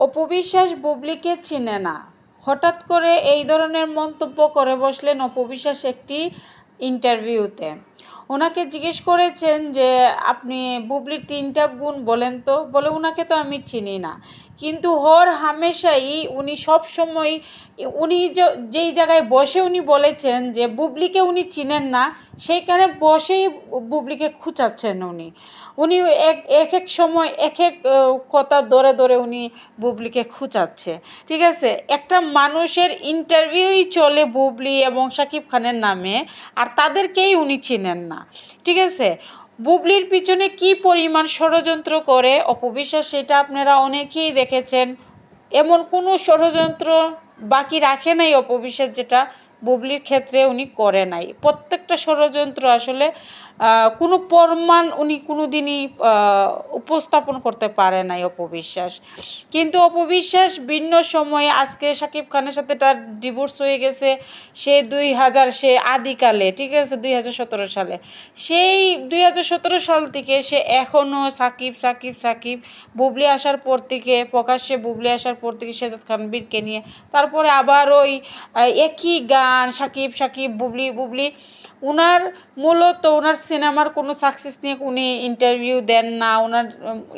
অপবিশ্বাস বুবলিকে চিনে না। হঠাৎ করে এই ধরনের মন্তব্য করে বসলেন অপবিশ্বাস একটি ইন্টারভিউতে। ওনাকে জিজ্ঞেস করেছেন যে, আপনি বুবলির তিনটা গুণ বলেন তো? বলে ওনাকে তো আমি চিনি না। কিন্তু হর হামেশাই উনি সব সময়, উনি যেই জায়গায় বসে উনি বলেছেন যে, বুবলিকে উনি চিনেন না, সেইখানে বসেই বুবলিকে খুঁচাচ্ছেন উনি। উনি এক এক সময় এক এক কথা ধরে ধরে উনি বুবলিকে খুঁচাচ্ছে। ঠিক আছে? একটা মানুষের ইন্টারভিউই চলে বুবলি এবং শাকিব খানের নামে, আর তাদেরকেই উনি চিনেন। না। ঠিক আছে? বুবলির পিছনে কি পরিমাণ ষড়যন্ত্র করে? অপবিশ্বাস সেটা আপনারা অনেকেই দেখেছেন। এমন কোনো ষড়যন্ত্র বাকি রাখে নাই অপবিশ্বাস যেটা বুবলির ক্ষেত্রে উনি করে নাই। প্রত্যেকটা ষড়যন্ত্র আসলে কোনো প্রমাণ উনি কোনো দিনই উপস্থাপন করতে পারে নাই অপবিশ্বাস। কিন্তু অপবিশ্বাস ভিন্ন সময়ে আজকে শাকিব খানের সাথে তার ডিভোর্স হয়ে গেছে, সে দুই হাজার, সে আদিকালে, ঠিক আছে, দুই হাজার সতেরো সালে। সেই দুই হাজার সতেরো সাল থেকে সে এখনও সাকিব সাকিব সাকিব, বুবলি আসার পর থেকে, প্রকাশ্যে বুবলি আসার পর থেকে সেজাদ খানবীরকে নিয়ে, তারপরে আবার ওই একই গান, সাকিব সাকিব, বুবলি বুবলি ওনার মূলত ওনার সিনেমার কোনো সাকসেস নিয়ে উনি ইন্টারভিউ দেন না। ওনার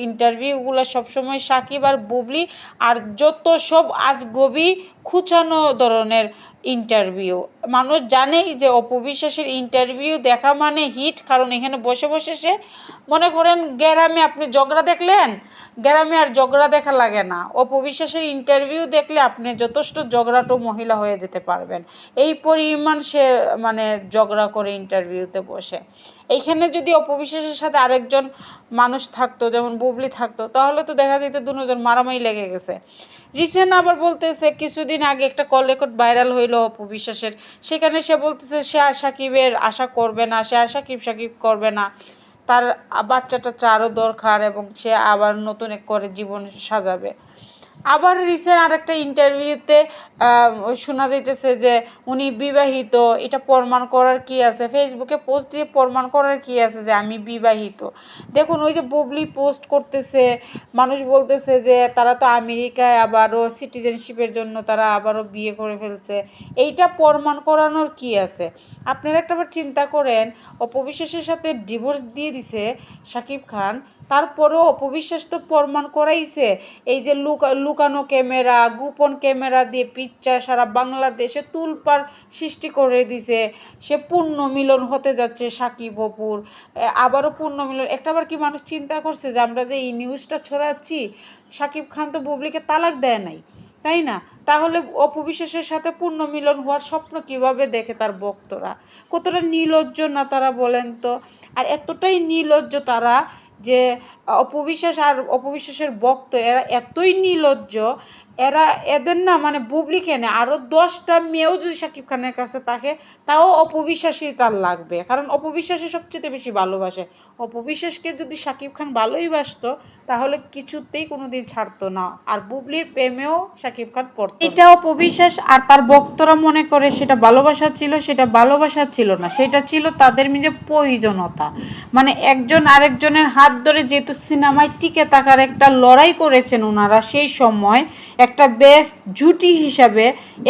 ইন্টারভিউগুলো সবসময় সাকিব আর বুবলি আর যত সব আজগবি খুচানো ধরনের ইন্টারভিউ মানুষ জানেই যে অপবিশ্বাসের ইন্টারভিউ দেখা মানে হিট কারণ এখানে বসে বসে সে মনে করেন গ্রামে আপনি ঝগড়া দেখলেন, গ্রামে আর ঝগড়া দেখা লাগে না। অপবিশ্বাসের ইন্টারভিউ দেখলে আপনি যথেষ্ট ঝগড়াটো মহিলা হয়ে যেতে পারবেন। এই পরিমাণ সে মানে ঝগড়া করে ইন্টারভিউতে বসে। এইখানে যদি অপবিশ্বাসের সাথে আরেকজন মানুষ থাকতো, যেমন বুবলি থাকতো, তাহলে তো দেখা যেত দুজন মারামারি লেগে গেছে। রিসেন্ট আবার বলতেছে, কিছুদিন আগে একটা কল রেকর্ড ভাইরাল হইল অপবিশ্বাসের সেখানে সে বলতেছে, সে আর সাকিবের আশা করবে না, সে আর সাকিব সাকিব করবে না। তার বাচ্চা টাচ্চা দরকার এবং সে আবার নতুন এক করে জীবন সাজাবে। আবার রিসেন্ট আর একটা ইন্টারভিউতে শোনা যাইতেছে যে উনি বিবাহিত, এটা প্রমাণ করার কি আছে? ফেসবুকে পোস্ট দিয়ে প্রমাণ করার কি আছে যে আমি বিবাহিত? দেখুন, ওই যে বুবলি পোস্ট করতেছে, মানুষ বলতেছে যে তারা তো আমেরিকায় আবারও সিটিজেনশিপের জন্য তারা আবারও বিয়ে করে ফেলছে। এইটা প্রমাণ করানোর কি আছে? আপনারা একটাবার চিন্তা করেন, অপবিশ্বাসের সাথে ডিভোর্স দিয়ে দিছে শাকিব খান তারপরেও অপবিশ্বাস তো প্রমাণ করাইছে। এই যে লুকা লুকানো ক্যামেরা, গোপন ক্যামেরা দিয়ে পিকচার সারা বাংলাদেশে তুলপার সৃষ্টি করে দিছে। সে পূর্ণ মিলন হতে যাচ্ছে সাকিব অপুর। আবারও পূর্ণ মিলন। একটাবার কি মানুষ চিন্তা করছে যে আমরা যে এই নিউজটা ছড়াচ্ছি, সাকিব খান তো বুবলিকে তালাক দেয় নাই, তাই না? তাহলে অপবিশ্বাসের সাথে পূর্ণ মিলন হওয়ার স্বপ্ন কীভাবে দেখে তার ভক্তরা? কতটা নির্লজ্জ না তারা বলেন তো? আর এতটাই নির্লজ্জ তারা যে অপবিশ্বাস আর অপবিশ্বাসের বক্ত এরা এতই নির্লজ্জ এরা এদের না মানে বুবলি কেনে আরও দশটা মেয়েও যদি শাকিব খানের কাছে থাকে, তাও অপবিশ্বাসই তার লাগবে। কারণ অপবিশ্বাসই সবচেয়ে বেশি ভালোবাসে। অপবিশ্বাসকে যদি শাকিব খান ভালোই বাসতো, তাহলে কিছুতেই কোনোদিন ছাড়তো না। আর বুবলির প্রেমেও শাকিব খান পড়তো এটা অপবিশ্বাস আর তার বক্তরা মনে করে সেটা ভালোবাসা ছিল, সেটা ভালোবাসা ছিল না। সেটা ছিল তাদের নিজে প্রয়োজনতা। মানে একজন আরেকজনের হাত ধরে যেহেতু সিনেমায় টিকে থাকার একটা লড়াই করেছেন ওনারা, সেই সময় একটা বেস্ট জুটি হিসাবে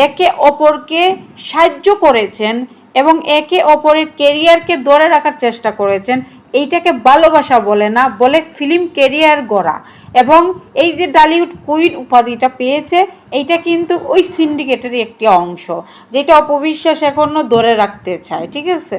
একে অপরকে সাহায্য করেছেন এবং একে অপরের কেরিয়ারকে ধরে রাখার চেষ্টা করেছেন। এইটাকে ভালোবাসা বলে না, বলে ফিল্ম কেরিয়ার গড়া। এবং এই যে ডালিউড কুইন উপাধিটা পেয়েছে, এইটা কিন্তু ওই সিন্ডিকেটেরই একটি অংশ, যেটা অপবিশ্বাস এখনও ধরে রাখতে চায়, ঠিক আছে?